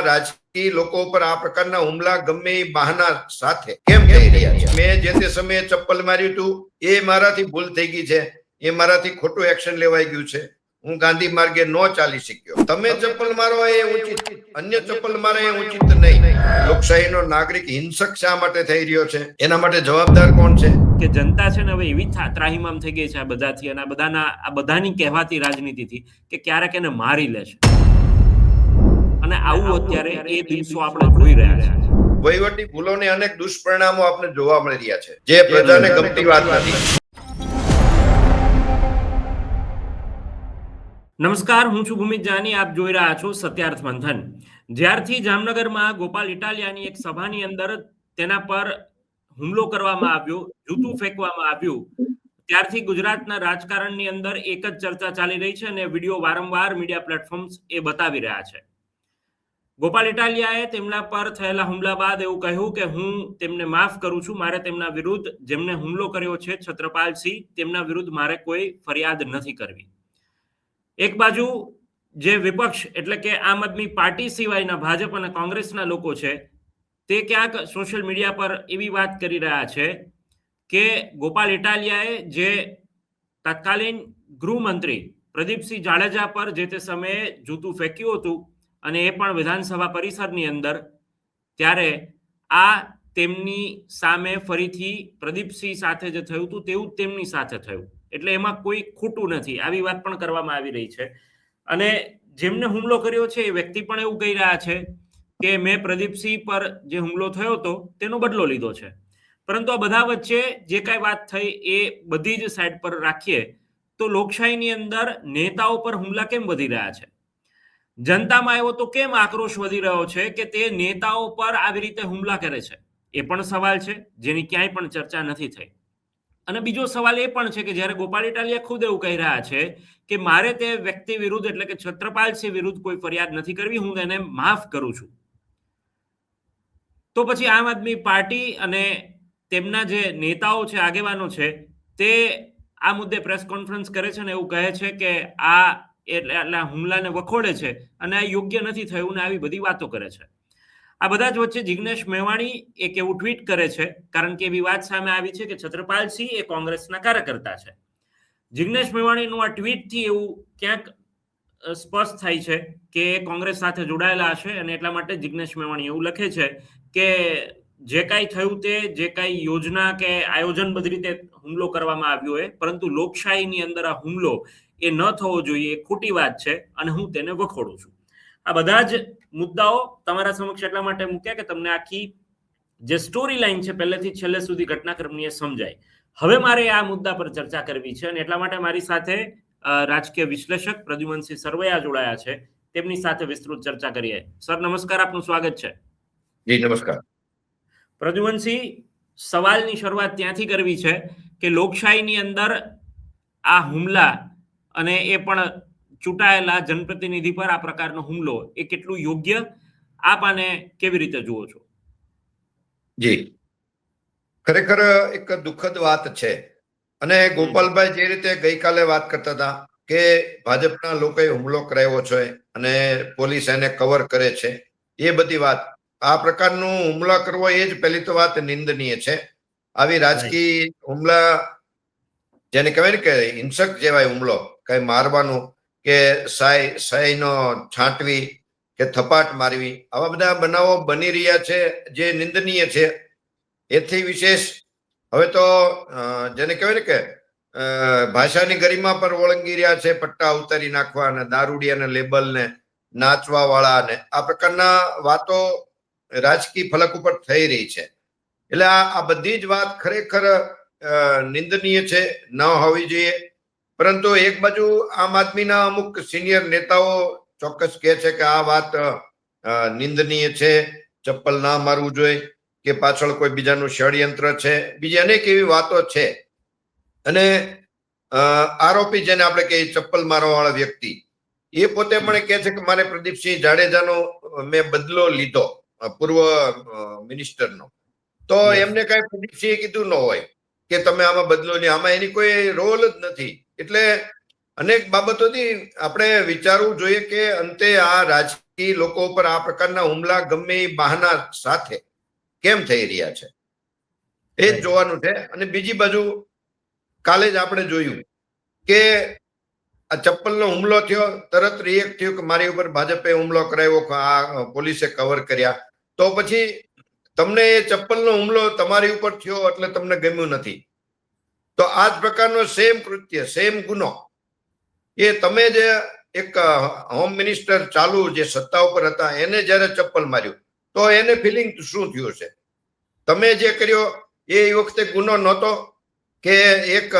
રાજકીય લોકો ઉપર આ પ્રકારના હુમલા ગમે એ બહાના સાથે કેમ થઈ રહ્યા છે? મેં જે તે સમયે ચપ્પલ માર્યું હતું એ મારાથી ભૂલ થઈ ગઈ છે. એ મારાથી ખોટું એક્શન લેવાઈ ગયું છે. હું ગાંધી માર્ગે ન ચાલી શક્યો. તમે ચપ્પલ મારો એ ઉચિત. અન્ય ચપ્પલ મારે એ ઉચિત નહીં. લોકશાહીનો નાગરિક હિંસક શા માટે થઈ રહ્યો છે? એના માટે જવાબદાર કોણ છે? કે જનતા છે ને હવે એવી ત્રાહીમામ ત્રાહિમામ થઈ ગઈ છે આ બધાથી અને આ બધાના આ બધાની કહેવાતી રાજનીતિથી કે ક્યારેક એને મારી લે છે અને આવું અત્યારે એ દિવસો આપણે જોઈ રહ્યા છે. વહીવટી ભૂલોને અનેક દુષ્પરિણામો આપણે જોવા મળી રહ્યા છે. જે પ્રજાને ગમતી વાત નથી. નમસ્કાર હું છું ભૂમિત જાની. આપ જોઈ રહ્યા છો સત્યાર્થ મંથન. જ્યારથી જામનગરમાં ગોપાલ ઇટાલિયાની એક સભાની અંદર તેના પર હુમલો કરવામાં આવ્યો જૂતું ફેંકવામાં આવ્યું. ત્યારથી ગુજરાતના રાજકારણની અંદર એક જ ચર્ચા ચાલી રહી છે અને વીડિયો વારંવાર મીડિયા પ્લેટફોર્મ્સ એ બતાવી રહ્યા છે. ગોપાલ ઇટાલિયાએ તેમના પર થયેલા હુમલા બાદ એવું કહ્યું કે હું તેમને માફ કરું છું, મારે તેમના વિરુદ્ધ જેમને હુમલો કર્યો છે છત્રપાલસિંહ તેમના વિરુદ્ધ મારે કોઈ ફરિયાદ નથી કરવી. એક બાજુ જે વિપક્ષ એટલે કે આમ આદમી પાર્ટી સિવાયના ભાજપ અને કોંગ્રેસના લોકો છે, તે ક્યાંક સોશિયલ મીડિયા પર એવી વાત કરી રહ્યા છે કે ગોપાલ ઇટાલિયાએ જે તત્કાલીન ગૃહમંત્રી પ્રદીપસિંહ જાડેજા પર જે તે સમયે જૂતું ફેંક્યું હતું અને એ પણ વિધાનસભા પરિસરની અંદર, ત્યારે આ તેમની સામે ફરીથી પ્રદીપસિંહ સાથે જે થયું હતું, તેવું તેમની સાથે થયું. એટલે એમાં કોઈ ખોટું નથી. આવી વાત પણ કરવામાં આવી રહી છે. અને જેમને હુમલો કર્યો છે, એ વ્યક્તિ પણ એવું કહી રહ્યા છે કે મેં પ્રદીપસિંહ પર જે હુમલો થયો હતો, તેનો બદલો લીધો છે. પરંતુ આ બધા વચ્ચે જે કાંઈ વાત થઈ, એ બધી જ સાઈડ પર રાખીએ, તો લોકશાહીની અંદર નેતાઓ પર હુમલા કેમ વધી રહ્યા છે? જનતામાં એવો તો કેમ આક્રોશ વધી રહ્યો છે કે તે નેતાઓ પર આવી રીતે હુમલા કરે છે? એ પણ સવાલ છે, જેની ક્યાંય પણ ચર્ચા નથી થઈ. અને બીજો સવાલ એ પણ છે કે જ્યારે ગોપાલ ઇટાલિયા ખુદ એવું કહી રહ્યા છે કે મારે તે વ્યક્તિ વિરુદ્ધ એટલે કે છત્રપાલસિંહ વિરુદ્ધ કોઈ ફરિયાદ નથી કરવી, હું તેને માફ કરું છું. તો પછી આમ આદમી પાર્ટી અને તેમના જે નેતાઓ છે, આગેવાનો છે, તે આ મુદ્દે પ્રેસ કોન્ફરન્સ કરે છે ને એવું કહે છે કે આ એટલે એટલે હુમલાને વખોડે છે અને આ યોગ્ય નથી થયું ને આવી બધી વાતો કરે છે. આ બધા જ વચ્ચે જિગ્નેશ મેવાણી એક એવું ટ્વીટ કરે છે, કારણ કે એવી વાત સામે આવી છે કે છત્રપાલસિંહ એ કોંગ્રેસના કાર્યકર્તા છે. જિગ્નેશ મેવાણીનું આ ટ્વીટથી એવું ક્યાંક સ્પષ્ટ થાય છે કે એ કોંગ્રેસ સાથે જોડાયેલા હશે અને એટલા માટે જિગ્નેશ મેવાણી એવું લખે છે કે જે કાંઈ થયું તે, જે કાંઈ યોજના કે આયોજનબદ્ધ રીતે હુમલો કરવામાં આવ્યો હોય, પરંતુ લોકશાહીની અંદર આ હુમલો એ ન થવો જોઈએ ખોટી વાત છે અને હું તેને વખોડું છું. આ બધા જ મુદ્દાઓ તમારા સમક્ષ એટલા માટે મૂક્યા કે તમને આખી જે સ્ટોરી લાઈન છે પહેલેથી છેલ્લે સુધી ઘટનાક્રમની એ સમજાય. હવે મારે આ મુદ્દા પર ચર્ચા કરવી છે અને એટલા માટે મારી સાથે રાજકીય વિશ્લેષક પ્રદ્યુમનસિંહ સરવૈયા જોડાયા છે. તેમની સાથે વિસ્તૃત ચર્ચા કરીએ. સર નમસ્કાર આપનું સ્વાગત છે. જી નમસ્કાર. પ્રદ્યુમનસિંહ સવાલની શરૂઆત ત્યાંથી કરવી છે કે લોકશાહીની અંદર આ હુમલા અને એ પણ ચૂંટાયેલા જનપ્રતિનિધિ પર આ પ્રકારનો હુમલો એ કેટલું યોગ્ય? આપ આને કેવી રીતે જુઓ છો? જી. ખરેખર એક દુઃખદ વાત છે. અને ગોપાલભાઈ જે રીતે ગઈકાલે વાત કરતા હતા કે ભાજપના લોકોએ હુમલો કરાવ્યો છે અને પોલીસ એને કવર કરે છે, એ બધી વાત. આ પ્રકારનું હુમલા કરવો એ જ પહેલી તો વાત નિંદનીય છે. આવી રાજકીય હુમલા, જેને કહેવાય ને કે હિંસક જેવાય હુમલો કઈ મારવાનું કે સાય સાયનો છાંટવી કે થપાટ મારવી. આવા બધા બનાવો બની રહ્યા છે, જે નિંદનીય છે. એથી વિશેષ હવે તો જેને કહેવાય ને કે ભાષાની ગરિમા પર ઓળંગી રહ્યા છે, પટ્ટા ઉતારી નાખવા અને દારૂડિયાના લેબલ ને. નાચવા વાળા ને આ પ્રકારના વાતો રાજકીય ફલક ઉપર થઈ રહી છે. એટલે આ બધી જ વાત ખરેખર નિંદનીય છે. ન હોવી જોઈએ. પરંતુ એક બાજુ આમ આદમીના અમુક સિનિયર નેતાઓ ચોક્કસ કહે છે કે આ વાત નિંદનીય છે ચપ્પલ ના મારવું જોઈએ કે પાછળ કોઈ બીજાનું ષડયંત્ર છે બીજી અનેક એવી વાતો છે. અને આરોપી જેને આપણે કહીએ ચપ્પલ મારવા વાળા વ્યક્તિ એ પોતે પણ કહે છે કે મારે પ્રદીપસિંહ જાડેજાનો મેં બદલો લીધો પૂર્વ મિનિસ્ટરનો તો એમને કાંઈ પ્રદીપસિંહે કીધું ન હોય કે તમે આમાં બદલો નહીં. આમાં એની કોઈ રોલ જ નથી. એટલે અનેક બાબતોથી આપણે વિચારવું જોઈએ કે અંતે આ રાજકીય લોકો ઉપર આ પ્રકારના હુમલા ગમે એ બહાના સાથે કેમ થઈ રહ્યા છે? એ જ જોવાનું છે. અને બીજી બાજુ કાલે જ આપણે જોયું કે આ ચપ્પલનો હુમલો થયો તરત રિએક્ટ થયું કે મારી ઉપર ભાજપે હુમલો કરાવ્યો આ પોલીસે કવર કર્યા. તો પછી તમને એ ચપ્પલનો હુમલો તમારી ઉપર થયો એટલે તમને ગમ્યું નથી. તો આ જ પ્રકારનો સેમ કૃત્ય સેમ ગુનો. એ તમે જે એક હોમ મિનિસ્ટર ચાલુ જે સત્તા ઉપર હતા, એને જ્યારે ચપ્પલ માર્યું, તો એને ફિલિંગ શું થયું છે તમે જે કર્યો, એ વખતે ગુનો નહોતો કે એક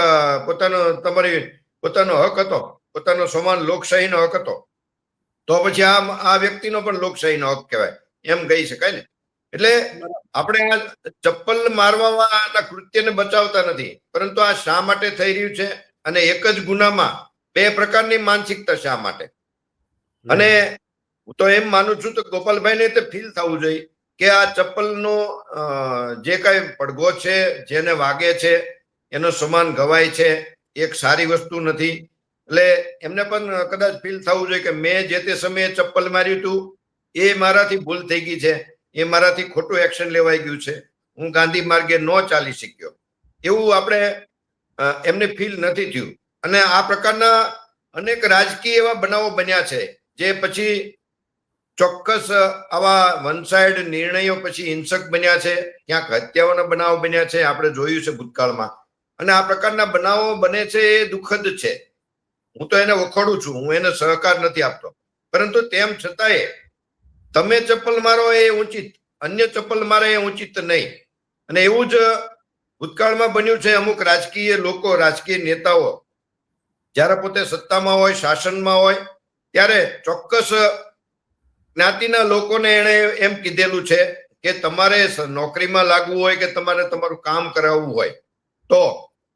પોતાનો તમારી, પોતાનો હક હતો, પોતાનો સમાન લોકશાહીનો હક હતો? તો પછી આ આ વ્યક્તિનો પણ લોકશાહીનો હક કહેવાય. એમ કહી શકાય ને? એટલે આપણે આ ચપ્પલ મારવામાં કૃત્યને બચાવતા નથી પરંતુ આ શા માટે થઈ રહ્યું છે? અને એક જ ગુનામાં બે પ્રકારની માનસિકતા શા માટે? અને હું તો એમ માનું છું તો ગોપાલભાઈને તે ફીલ થવું જોઈએ કે આ ચપ્પલનો જે કાંઈ પડઘો છે જેને વાગે છે એનો સમાન ગવાય છે એક સારી વસ્તુ નથી. એટલે એમને પણ કદાચ ફીલ થવું જોઈએ કે મેં જે તે સમયે ચપ્પલ માર્યું હતું એ મારાથી ભૂલ થઈ ગઈ છે. એ મારાથી ખોટું એક્શન લેવાઈ ગયું છે. હું ગાંધી માર્ગે ન ચાલી શક્યો. એવું આપણે એમને ફીલ નથી થયું. અને આ પ્રકારના અનેક રાજકીય એવા બનાવો બન્યા છે, જે પછી ચોક્કસ આવા વન સાઇડ નિર્ણયો પછી હિંસક બન્યા છે, ક્યાંક હત્યાઓના બનાવો બન્યા છે, આપણે જોયું છે ભૂતકાળમાં. અને આ પ્રકારના બનાવો બને છે એ દુઃખદ છે. હું તો એને વખોડું છું, હું એને સહકાર નથી આપતો. પરંતુ તેમ છતાંય તમે ચપ્પલ મારો એ ઉચિત અન્ય ચપ્પલ મારે એ ઉચિત નહીં. અને એવું જ ભૂતકાળમાં બન્યું છે અમુક રાજકીય લોકો, રાજકીય નેતાઓ. જ્યારે પોતે સત્તામાં હોય, શાસનમાં હોય, ત્યારે ચોક્કસ જ્ઞાતિના લોકોને એણે એમ કીધેલું છે કે તમારે નોકરીમાં લાગવું હોય કે તમારે તમારું કામ કરાવવું હોય, તો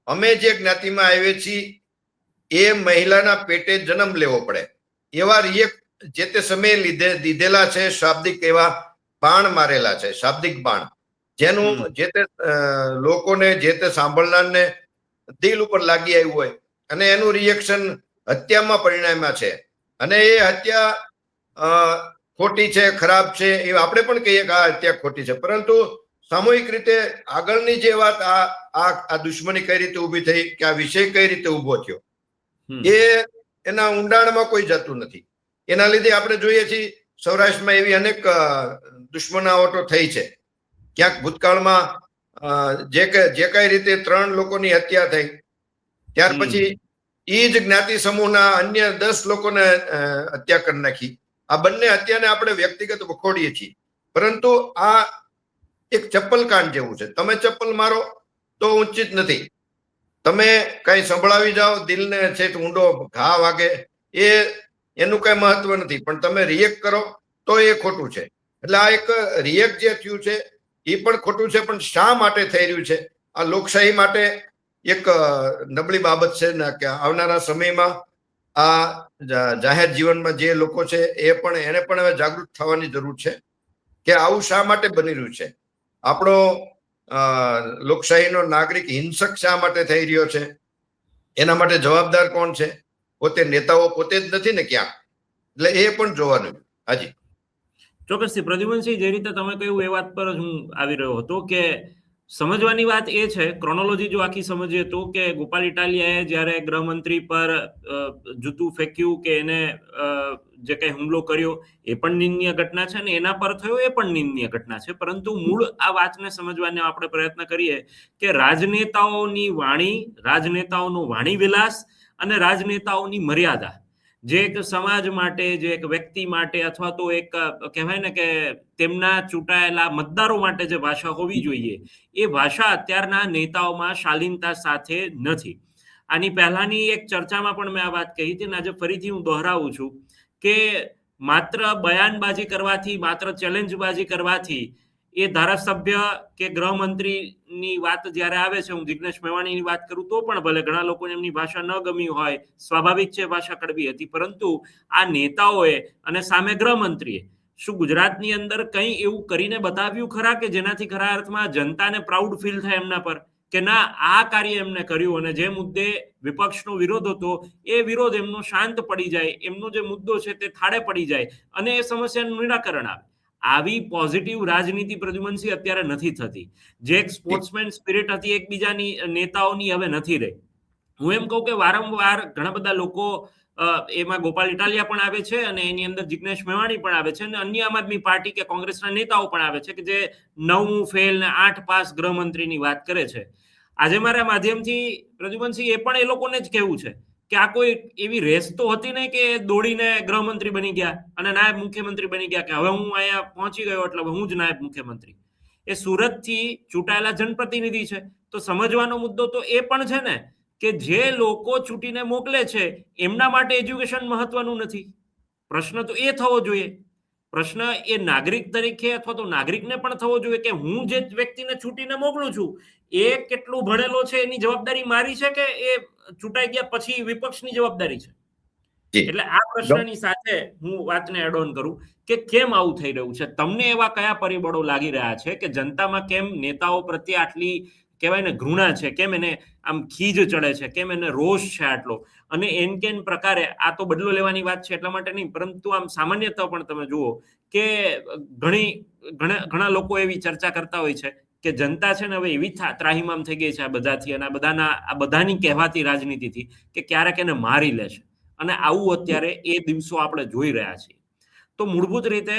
અમે જે જ્ઞાતિમાં આવીએ છીએ, એ મહિલાના પેટે જન્મ લેવો પડે. એવા રિએક્ટ જે તે સમયે લીધે દીધેલા છે શાબ્દિક એવા બાણ મારેલા છે શાબ્દિક બાણ. જેનું જે તે લોકોને જે તે સાંભળનારને દિલ ઉપર લાગી આવ્યું હોય અને એનું રિએક્શન હત્યામાં પરિણામ્યા છે. અને એ હત્યા ખોટી છે ખરાબ છે એ આપણે પણ કહીએ કે આ હત્યા ખોટી છે. પરંતુ સામૂહિક રીતે આગળની જે વાત આ આ આ દુશ્મની કઈ રીતે ઊભી થઈ કે આ વિષય કઈ રીતે ઊભો થયો એ એના ઊંડાણમાં કોઈ જતું નથી. એના લીધે આપણે જોઈએ છીએ સૌરાષ્ટ્રમાં એવી અનેક દુશ્મનાવટો થઈ છે. ક્યાંક ભૂતકાળમાં જે જે કઈ રીતે ત્રણ લોકોની હત્યા થઈ ત્યાર પછી એ જ જ્ઞાતિ સમૂહના અન્ય દસ લોકોને હત્યા કરી નાખી. આ બંને હત્યાને આપણે વ્યક્તિગત વખોડીએ છીએ. પરંતુ આ એક ચપ્પલ કાંડ જેવું છે. તમે ચપ્પલ મારો તો ઉચિત નથી. તમે કઈ સંભળાવી જાઓ દિલને છેક ઊંડો ઘા વાગે. એ એનું કઈ મહત્વ નથી, પણ તમે રિએક્ટ કરો તો એ ખોટું છે. એટલે આ એક રિએક્ટ જે થયું છે એ પણ ખોટું છે, પણ શા માટે થઈ રહ્યું છે? આ લોકશાહી માટે એક નબળી બાબત છે ને કે આવનારા સમયમાં આ જાહેર જીવનમાં જે લોકો છે, એ પણ, એને પણ હવે જાગૃત થવાની જરૂર છે કે આવું શા માટે બની રહ્યું છે? આપણો લોકશાહીનો નાગરિક હિંસક શા માટે થઈ રહ્યો છે? એના માટે જવાબદાર કોણ છે? પોતે નેતાઓ પોતે જ નથી ને ક્યાં? એટલે એ પણ જોવાનું હાજી. ચોક્કસથી પ્રદ્યુમનસિંહ, જે રીતે તમે કહ્યું એ વાત પર જ હું આવી રહ્યો હતો કે સમજવાની વાત એ છે ક્રોનોલોજી જો આખી સમજીએ તો કે ગોપાલ ઇટાલિયાએ જ્યારે ગૃહમંત્રી પર જૂતું ફેંક્યું કે એને જે કંઈ હુમલો કર્યો, એ પણ નિંદનીય ઘટના છે અને એના પર થયો એ પણ નિંદનીય ઘટના છે. પરંતુ મૂળ આ વાતને સમજવાનો આપણે પ્રયત્ન કરીએ કે રાજનેતાઓની વાણી, રાજનેતાઓનો વાણી વિલાસ અને રાજનેતાઓની મર્યાદા. જે એક સમાજ માટે, જે એક વ્યક્તિ માટે અથવા તો એક કહેવાય ને કે તેમના ચૂંટાયેલા મતદારો માટે જે ભાષા હોવી જોઈએ, એ ભાષા અત્યારના નેતાઓમાં શાલીનતા સાથે નથી. આની પહેલાની એક ચર્ચામાં પણ મેં આ વાત કહી હતી અને આજે ફરીથી હું દોહરાવું છું કે માત્ર બયાનબાજી કરવાથી, માત્ર ચેલેન્જબાજી કરવાથી એ ધારાસભ્ય કે ગૃહમંત્રીની વાત જ્યારે આવે છે, હું જિગ્નેશ મેવાણીની વાત કરું તો પણ ભલે ઘણા લોકોને એમની ભાષા ન ગમી હોય, સ્વાભાવિક છે ભાષા કડવી હતી, પરંતુ આ નેતાઓએ અને સામે ગૃહમંત્રીએ શું ગુજરાતની અંદર કંઈ એવું કરીને બતાવ્યું ખરા કે જેનાથી ખરા અર્થમાં જનતાને પ્રાઉડ ફીલ થાય એમના પર? કે ના, આ કાર્ય એમને કર્યું અને જે મુદ્દે વિપક્ષનો વિરોધ હતો, એ વિરોધ એમનો શાંત પડી જાય, એમનો જે મુદ્દો છે તે થાળે પડી જાય અને એ સમસ્યાનું નિરાકરણ આવે. આવી પોઝિટિવ રાજનીતિ પ્રદ્યુમનસિંહ અત્યારે નથી થતી. જે એક સ્પોર્ટ્સમેન સ્પિરિટ હતી એકબીજાની નેતાઓની હવે નથી રહી. હું એમ કહું કે વારંવાર ઘણા બધા લોકો એમાં ગોપાલ ઇટાલિયા પણ આવે છે અને એની અંદર જિગ્નેશ મેવાણી પણ આવે છે અને અન્ય આમ આદમી પાર્ટી કે કોંગ્રેસના નેતાઓ પણ આવે છે કે જે નવમું ફેલ ને આઠ પાસ ગૃહમંત્રીની વાત કરે છે. આજે મારા માધ્યમથી પ્રદ્યુમનસિંહ એ પણ એ લોકોને જ કહેવું છે. કે આ કોઈ એવી રેસ તો હતી નહીં કે દોડીને ગૃહમંત્રી બની ગયા અને નાયબ મુખ્યમંત્રી બની ગયા કે હવે હું અહીંયા પહોંચી ગયો એટલે હું જ નાયબ મુખ્યમંત્રી. એ સુરતથી ચૂંટાયેલા જનપ્રતિનિધિ છે. તો સમજવાનો મુદ્દો તો એ પણ છે ને કે જે લોકો ચૂંટીને મોકલે છે, એમના માટે એજ્યુકેશન મહત્વનું નથી. પ્રશ્ન તો એ થવો જોઈએ પ્રશ્ન એ નાગરિક તરીકે અથવા તો નાગરિકને પણ થવો જોઈએ કે હું જે વ્યક્તિને છૂટીને મોકલું છું એ કેટલું ભણેલો છે એની જવાબદારી મારી છે કે એ ચૂંટાઈ ગયા પછી વિપક્ષની જવાબદારી છે? એટલે આ પ્રશ્નની સાથે હું વાતને એડ ઓન કરું કે કેમ આવું થઈ રહ્યું છે? તમને એવા કયા પરિબળો લાગી રહ્યા છે કે જનતામાં કેમ નેતાઓ પ્રત્યે આટલી કહેવાય ને ઘૃણા છે, કેમ એને આમ ખીજ ચડે છે, કેમ એને રોષ છે આટલો? અને એન કેન પ્રકારે આ તો બદલો લેવાની વાત છે એટલા માટે નહીં, પરંતુ આમ સામાન્યતા પણ તમે જુઓ કે ઘણી, ઘણા ઘણા લોકો એવી ચર્ચા કરતા હોય છે કે જનતા છે ને હવે એવી ત્રાહીમામ થઈ ગઈ છે આ બધાથી અને આ બધાના, આ બધાની કહેવાતી રાજનીતિથી કે ક્યારેક એને મારી લે છે. અને આવું અત્યારે એ દિવસો આપણે જોઈ રહ્યા છીએ. તો મૂળભૂત રીતે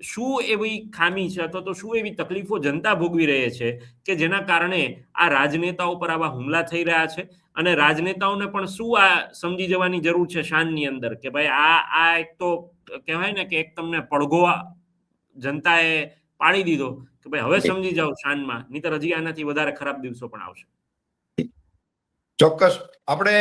શું એવી ખામી છે અથવા તો શું એવી તકલીફો જનતા ભોગવી રહી છે કે જેના કારણે આ રાજનેતાઓ પર આવા હુમલા થઈ રહ્યા છે? અને રાજનેતાઓને પણ શું આ સમજી જવાની જરૂર છે શાનની અંદર? કે ભાઈ આ આ એક તો કહેવાય ને કે એક તમને પડઘો જનતાએ પાડી દીધો કે ભાઈ હવે સમજી જાઓ શાનમાં નહીતર હજી આનાથી વધારે ખરાબ દિવસો પણ આવશે. ચોક્કસ. આપણે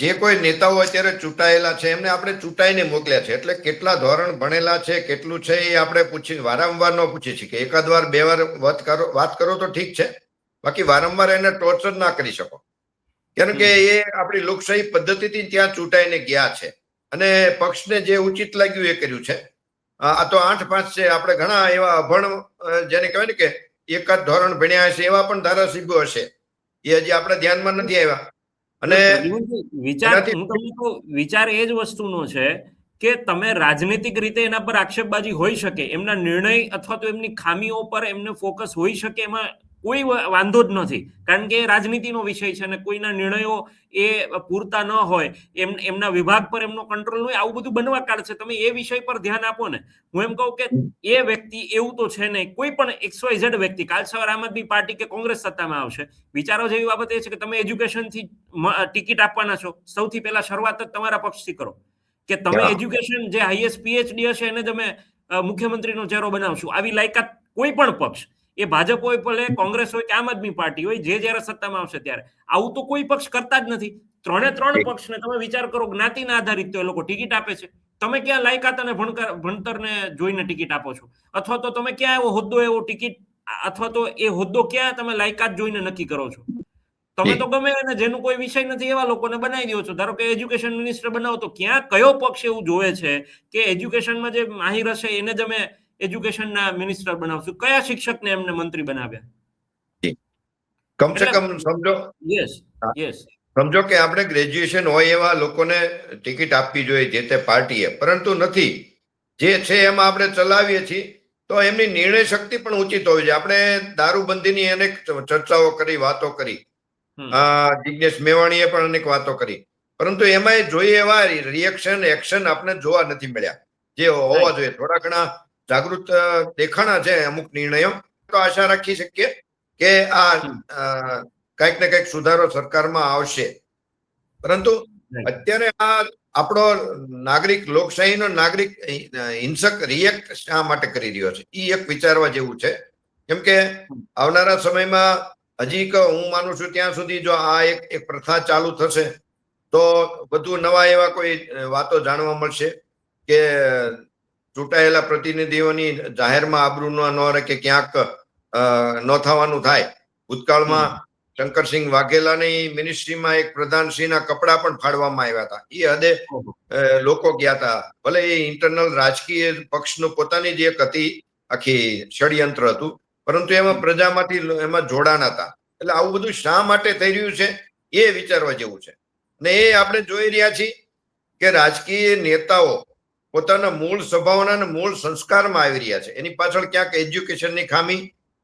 જે કોઈ નેતાઓ અત્યારે ચૂંટાયેલા છે એમને આપણે ચૂંટાઈને મોકલ્યા છે. એટલે કેટલા ધોરણ ભણેલા છે કેટલું છે એ આપણે પૂછી વારંવાર ન પૂછી છીએ કે એકાદ વાર બે વાર વાત કરો વાત કરો તો ઠીક છે. બાકી વારંવાર એને ટોર્ચર ના કરી શકો. કારણ કે એ આપણી લોકશાહી પદ્ધતિથી ત્યાં ચૂંટાઈને ગયા છે. અને પક્ષને જે ઉચિત લાગ્યું એ કર્યું છે. આ તો આઠ પાંચ છે. આપણે ઘણા એવા અભણ જેને કહેવાય ને કે એકાદ ધોરણ ભણ્યા હશે એવા પણ ધારાસભ્યો હશે. એ હજી આપણે ધ્યાનમાં નથી આવ્યા. અને વિચાર હું તમને કહું, વિચાર એ જ વસ્તુનો છે કે તમે રાજનીતિક રીતે એના પર આક્ષેપબાજી હોઈ શકે એમના નિર્ણય અથવા તો એમની ખામીઓ પર એમને ફોકસ હોઈ શકે એમાં કોઈ વાંધો જ નથી. કારણ કે રાજનીતિનો વિષય છે અને કોઈના નિર્ણયો એ પૂરતા ન હોય એમ એમના વિભાગ પર એમનો કંટ્રોલ હોય આવું બધું બનવા કાળ છે. તમે એ વિષય પર ધ્યાન આપો ને. હું એમ કહું કે એ વ્યક્તિ એવું તો છે નહીં. કોઈ પણ એક્સવાય ઝેડ વ્યક્તિ કાલ સવાર આમ આદમી પાર્ટી કે કોંગ્રેસ સત્તામાં આવશે વિચારો જેવી બાબત એ છે કે તમે એજ્યુકેશનથી ટિકિટ આપવાના છો. સૌથી પહેલા શરૂઆત જ તમારા પક્ષથી કરો. કે તમે એજ્યુકેશન જે હાઈએસ્ટ પીએચડી હશે એને તમે મુખ્યમંત્રીનો ચહેરો બનાવશો. આવી લાયકાત કોઈ પણ પક્ષ એ ભાજપ હોય ભલે કોંગ્રેસ હોય કે આમ આદમી પાર્ટી હોય જે જયારે સત્તામાં આવશે ત્યારે. આવું તો કોઈ પક્ષ કરતા જ નથી. ત્રણે ત્રણ. પક્ષને તમે વિચાર કરો જ્ઞાતિના આધારિત તો એ લોકો ટિકિટ આપે છે. તમે ક્યાં લાયકાત અને ભણકર ભણતરને જોઈને ટિકિટ આપો છો? અથવા તો તમે ક્યાં એવો હોદ્દો એવો ટિકિટ અથવા તો એ હોદ્દો ક્યાં તમે લાયકાત જોઈને નક્કી કરો છો? તમે તો ગમે એને જેનું કોઈ વિષય નથી એવા લોકોને બનાવી દો છો. ધારો કે એજ્યુકેશન મિનિસ્ટર બનાવો તો ક્યાં કયો પક્ષ એવું જોવે છે કે એજ્યુકેશનમાં જે માહિર હશે એને જ અમે એજ્યુકેશનના મિનિસ્ટર બનાવશું. કયા શિક્ષકને એમને મંત્રી બનાવ્યા? કમસે એટલે- કમ સમજો. Yes yes. સમજો કે આપણે ગ્રેજ્યુએશન હોય એવા લોકોને ટિકિટ આપવી જોઈએ જે તે પાર્ટીએ. પરંતુ નથી. જે છે એમાં આપણે ચલાવીએ છીએ તો એમની નિર્ણય શક્તિ પણ ઉચિત હોવી જોઈએ આપણે દારૂબંધીની અનેક ચર્ચાઓ કરી વાતો કરી. આ જિજ્ઞેશ મેવાણીએ પણ અનેક વાતો કરી. પરંતુ એમાં જોઈએ એવા રિએક્શન એક્શન આપણે જોવા નથી મળ્યા. જે હોવા જોઈએ. થોડા ઘણા જાગૃત દેખાણા છે અમુક નિર્ણયો. તો આશા રાખી શકીએ કે આ. કંઈક ને કંઈક સુધારો સરકારમાં આવશે. પરંતુ. અત્યારે આ આપણો નાગરિક લોકશાહીનો નાગરિક હિંસક રિએક્ટ શા માટે કરી રહ્યો છે? એ એક વિચારવા જેવું છે. કેમ કે આવનારા સમયમાં હજી કે હું માનું છું ત્યાં સુધી જો આ એક એક પ્રથા ચાલુ થશે તો વધુ નવા એવા કોઈ વાતો જાણવા મળશે કે ચૂંટાયેલા પ્રતિનિધિઓની જાહેરમાં આબરૂ ન ન રહે કે ક્યાંક ન થવાનું થાય. ભૂતકાળમાં શંકરસિંહ વાઘેલાની મિનિસ્ટ્રીમાં એક પ્રધાનશ્રીના કપડા પણ ફાડવામાં આવ્યા હતા. એ હદે લોકો ગયા હતા. ભલે એ ઇન્ટરનલ રાજકીય પક્ષનું પોતાની જ એક હતી આખી ષડયંત્ર હતું પરંતુ એમાં પ્રજામાંથી એમાં જોડાણ હતા. એટલે આવું બધું શા માટે થઈ રહ્યું છે એ વિચારવા જેવું છે. ને એ આપણે જોઈ રહ્યા છીએ કે રાજકીય નેતાઓ પોતાના મૂળ સ્વભાવના અને મૂળ સંસ્કારમાં આવી રહ્યા છે. એની પાછળ ક્યાંક એજ્યુકેશનની ખામી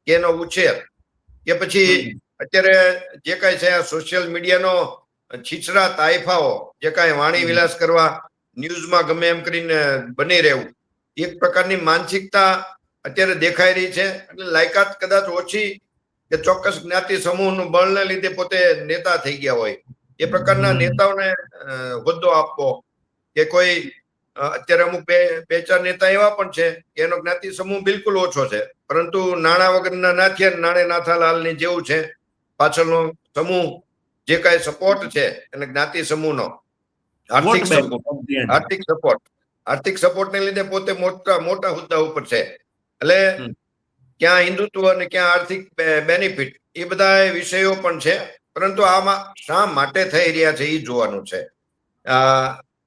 કે એનો ઉછેર કે પછી અત્યારે જે કાંઈ છે આ સોશિયલ મીડિયાનો છીછરા તાઇફાઓ જે કાંઈ વાણી વિલાસ કરવા ન્યૂઝમાં ગમે એમ કરીને બની રહેવું એક પ્રકારની માનસિકતા અત્યારે દેખાઈ રહી છે એટલે લાયકાત કદાચ ઓછી કે ચોક્કસ જ્ઞાતિ સમૂહનું બળને લીધે પોતે નેતા થઈ ગયા હોય. એ પ્રકારના નેતાઓને હોદ્દો આપવો કે કોઈ અત્યારે અમુક બે બે ચાર નેતા એવા પણ છે કે એનો જ્ઞાતિ સમૂહ બિલકુલ ઓછો છે. પરંતુ નાણાં વગરના નાથિયા નાણે નાથાલાલની જેવું છે. પાછળનો સમૂહ જે કાંઈ સપોર્ટ છે એને જ્ઞાતિ સમૂહનો. આર્થિક. આર્થિક સપોર્ટ આર્થિક સપોર્ટને લીધે પોતે મોટા મોટા હોદ્દા ઉપર છે. એટલે ક્યાં હિન્દુત્વ અને ક્યાં આર્થિક બેનિફિટ એ બધા વિષયો પણ છે. પરંતુ આમાં શા માટે થઈ રહ્યા છે એ જોવાનું છે.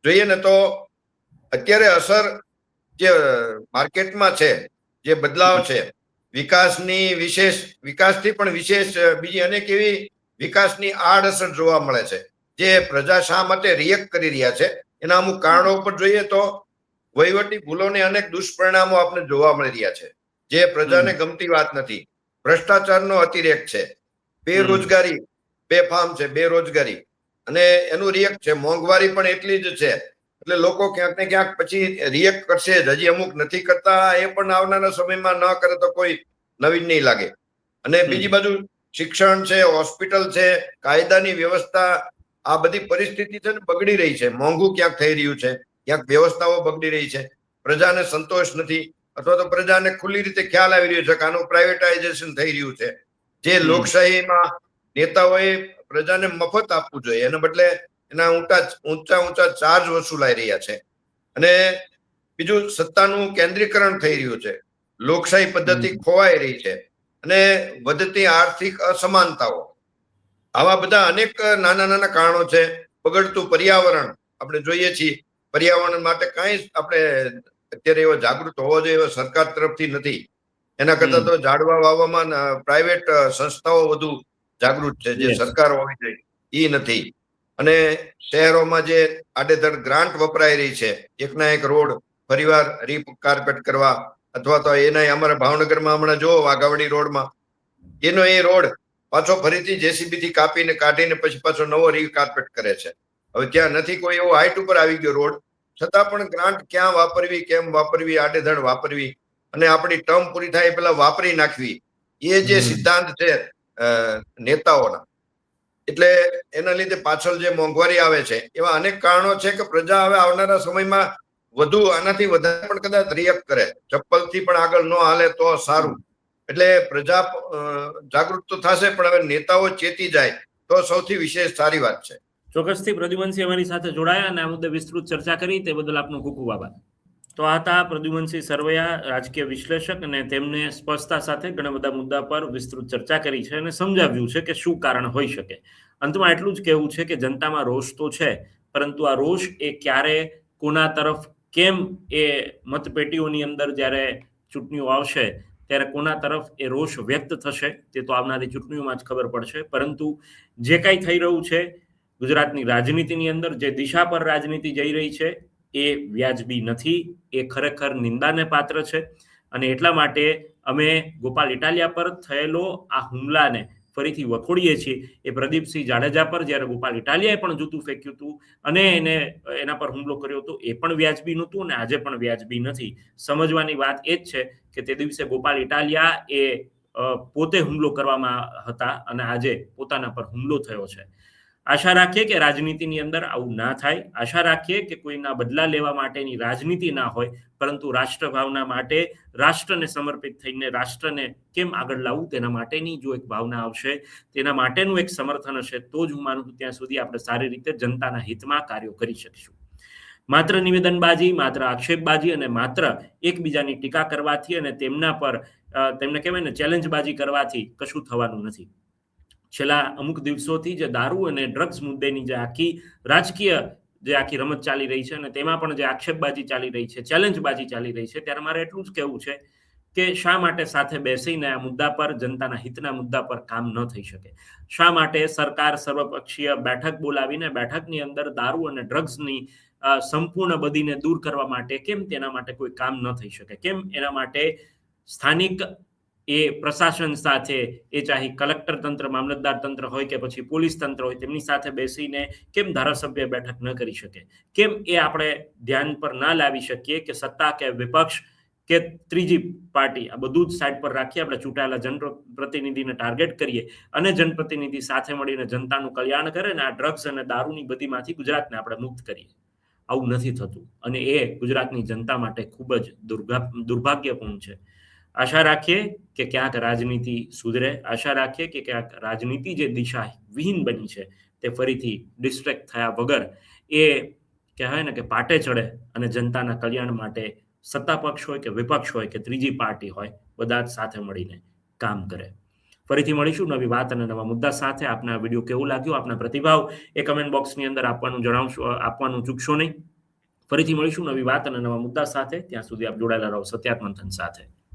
જોઈએ ને તો અત્યારે અસર જે માર્કેટમાં છે જે બદલાવ છે વિકાસની વિશેષ વિકાસથી પણ વિશેષ બીજી અનેક એવી વિકાસની આડઅસર જોવા મળે છે જે પ્રજા શા માટે રિએક્ટ કરી રહ્યા છે એના અમુક કારણો ઉપર જોઈએ તો વહીવટી ભૂલોને અનેક દુષ્પરિણામો આપણે જોવા મળી રહ્યા છે જે પ્રજાને ગમતી વાત નથી. ભ્રષ્ટાચારનો અતિરેક છે બેરોજગારી બેફામ છે બેરોજગારી અને એનું રિએક્ટ છે મોંઘવારી પણ એટલી જ છે એટલે લોકો ક્યાંક ને ક્યાંક પછી રિએક્ટ કરશે જ. હજી અમુક નથી કરતા એ પણ આવનારા સમયમાં ન કરે તો કોઈ નવીન નહીં લાગે. અને બીજી બાજુ શિક્ષણ છે હોસ્પિટલ છે કાયદાની વ્યવસ્થા આ બધી પરિસ્થિતિ છે ને બગડી રહી છે. મોંઘું ક્યાંક થઈ રહ્યું છે ક્યાંક વ્યવસ્થાઓ બગડી રહી છે. પ્રજાને સંતોષ નથી અથવા તો પ્રજાને ખુલ્લી રીતે ખ્યાલ આવી રહ્યો છે કે આનું પ્રાઇવેટાઇઝેશન થઈ રહ્યું છે. જે હમ. લોકશાહીમાં નેતાઓએ પ્રજાને મફત આપવું જોઈએ. એના બદલે એના ઊંચા ઊંચા ઊંચા ચાર્જ વસૂલાઈ રહ્યા છે. અને બીજું સત્તાનું કેન્દ્રીકરણ થઈ રહ્યું છે. લોકશાહી પદ્ધતિ ખોવાઈ રહી છે અને વધતી આર્થિક અસમાનતાઓ. આવા બધા અનેક નાના નાના કારણો છે. બગડતું પર્યાવરણ આપણે જોઈએ છીએ. પર્યાવરણ માટે કાંઈ આપણે અત્યારે એવો જાગૃત હોવો જોઈએ એવો સરકાર તરફથી નથી. એના કરતા તો ઝાડવા વાવવામાં પ્રાઇવેટ સંસ્થાઓ વધુ જાગૃત છે. જે સરકાર હોવી જોઈએ એ નથી. અને શહેરોમાં જે આડેધડ ગ્રાન્ટ વપરાઈ રહી છે એકના એક રોડ ફરીવાર રીકાર્પેટ કરવા અથવા તો એના અમારા ભાવનગરમાં હમણાં જો વાઘાવડી રોડમાં. એનો એ રોડ પાછો ફરીથી જેસીબી થી કાપીને કાઢીને પછી પાછો નવો રીકાર્પેટ કરે છે. હવે ત્યાં નથી કોઈ એવો હાઈટ ઉપર આવી ગયો રોડ. છતાં પણ ગ્રાન્ટ ક્યાં વાપરવી કેમ વાપરવી આડેધડ વાપરવી અને આપણી ટર્મ પૂરી થાય પેલા વાપરી નાખવી. એ જે સિદ્ધાંત છે નેતાઓના. એટલે એના લીધે પાછળ જે મોંઘવારી આવે છે, એવા અનેક કારણો છે કે પ્રજા હવે આવનારા સમયમાં વધુ આનાથી વધારે પણ કદાચ રિએક્ટ કરે. ચપ્પલથી પણ આગળ ન હાલે તો સારું. એટલે પ્રજા જાગૃત તો થશે, પણ હવે નેતાઓ ચેતી જાય તો સૌથી વિશેષ સારી વાત છે. ચોક્કસથી પ્રદ્યુમનસિંહ અમારી સાથે જોડાયા અને આ મુદ્દે વિસ્તૃત ચર્ચા કરી, તે બદલ આપનો ખૂબ ખૂબ આભાર. તો આ હતા પ્રદ્યુમનસિંહ સરવૈયા, રાજકીય વિશ્લેષક અને તેમને સ્પષ્ટતા સાથે ઘણા બધા મુદ્દા પર વિસ્તૃત ચર્ચા કરી છે અને સમજાવ્યું છે કે શું કારણ હોઈ શકે. અંતમાં એટલું જ કહેવું છે કે જનતામાં રોષ તો છે, પરંતુ આ રોષ એ ક્યારે, કોના તરફ, કેમ એ મતપેટીઓની અંદર જ્યારે ચૂંટણીઓ આવશે, ત્યારે કોના તરફ એ રોષ વ્યક્ત થશે, તે તો આવનારી ચૂંટણીઓમાં જ ખબર પડશે. પરંતુ જે કાંઈ થઈ રહ્યું છે ગુજરાતની રાજનીતિની અંદર, જે દિશા પર રાજનીતિ જઈ રહી છે એ વ્યાજબી નથી, એ ખરેખર નિંદાને પાત્ર છે. અને એટલા માટે અમે ગોપાલ ઇટાલિયા પર થયેલો આ હુમલાને ફરીથી વખોડીએ છીએ. એ પ્રદીપસિંહ જાડેજા પર, જ્યારે ગોપાલ ઇટાલિયાએ પણ જૂતું ફેંક્યું હતું અને એને, એના પર હુમલો કર્યો હતો, એ પણ વ્યાજબી નહોતું અને આજે પણ વ્યાજબી નથી. સમજવાની વાત એ જ છે કે તે દિવસે ગોપાલ ઇટાલિયા એ પોતે હુમલો કરવામાં હતા અને આજે પોતાના પર હુમલો થયો છે. આશા રાખીએ કે રાજનીતિની અંદર આવું ના થાય. આશા રાખીએ કે કોઈના બદલા લેવા માટેની રાજનીતિ ના હોય, પરંતુ રાષ્ટ્રભાવના માટે રાષ્ટ્રને સમર્પિત થઈને રાષ્ટ્રને કેમ આગળ લાવવું તેના માટેની જો એક ભાવના આવશે, તેના માટેનું એક સમર્થન હશે, તો જ હું માનું છું ત્યાં સુધી આપણે સારી રીતે જનતાના હિતમાં કાર્યો કરી શકીશું. માત્ર નિવેદનબાજી, માત્ર આક્ષેપબાજી અને માત્ર એકબીજાની ટીકા કરવાથી અને તેમના પર તેમને કહેવાય ને, ચેલેન્જબાજી કરવાથી કશું થવાનું નથી. છેલ્લા અમુક દિવસોથી જે દારૂ અને ડ્રગ્સ મુદ્દેની જે આખી રાજકીય જે આખી રમત ચાલી રહી છે અને તેમાં પણ જે આક્ષેપબાજી ચાલી રહી છે ચેલેન્જબાજી ચાલી રહી છે, ત્યારે મારે એટલું જ કહેવું છે કે શા માટે સાથે બેસીને આ મુદ્દા પર, જનતાના હિતના મુદ્દા પર કામ ન થઈ શકે? શા માટે સરકાર સર્વપક્ષીય બેઠક બોલાવીને, બેઠકની અંદર દારૂ અને ડ્રગ્સની સંપૂર્ણ બદીને દૂર કરવા માટે કેમ તેના માટે કોઈ કામ ન થઈ શકે? કેમ એના માટે સ્થાનિક એ પ્રશાસન સાથે, એ ચાહે કલેક્ટર તંત્ર, મામલતદાર તંત્ર હોય કે પછી પોલીસ તંત્ર હોય, તેમની સાથે બેસીને કેમ ધારાસભ્ય બેઠક ન કરી શકે? કેમ એ આપણે ધ્યાન પર ના લાવી શકીએ કે સત્તા કે વિપક્ષ કે ત્રીજી પાર્ટી? આ બધું જ સાઈડ પર રાખી આપણે ચૂંટાયેલા જનપ્રતિનિધિને ટાર્ગેટ કરીએ અને જનપ્રતિનિધિ સાથે મળીને જનતાનું કલ્યાણ કરે ને આ ડ્રગ્સ અને દારૂની બધીમાંથી ગુજરાતને આપણે મુક્ત કરીએ. આવું નથી થતું. અને એ ગુજરાતની જનતા માટે ખૂબ જ દુર્ભા દુર્ભાગ્યપૂર્ણ છે. આશા રાખીએ કે ક્યાંક રાજનીતિ સુધરે. આશા રાખીએ કે ક્યાંક રાજનીતિ જે દિશા વિહીન બની છે તે ફરીથી ડિસ્ટ્રેક્ટ થયા વગર એ કહેવાય ને કે પાટે ચડે અને જનતાના કલ્યાણ માટે સત્તા પક્ષ હોય કે વિપક્ષ હોય કે ત્રીજી પાર્ટી હોય, બધા જ સાથે મળીને કામ કરે. ફરીથી મળીશું નવી વાત અને નવા મુદ્દા સાથે. આપના વીડિયો કેવું લાગ્યું? આપના પ્રતિભાવ એ કમેન્ટ બોક્સની અંદર આપવાનું જણાવશો, આપવાનું ચૂકશો નહીં. ફરીથી મળીશું નવી વાત અને નવા મુદ્દા સાથે. ત્યાં સુધી આપ જોડાયેલા રહો સત્યાત્મંથન સાથે.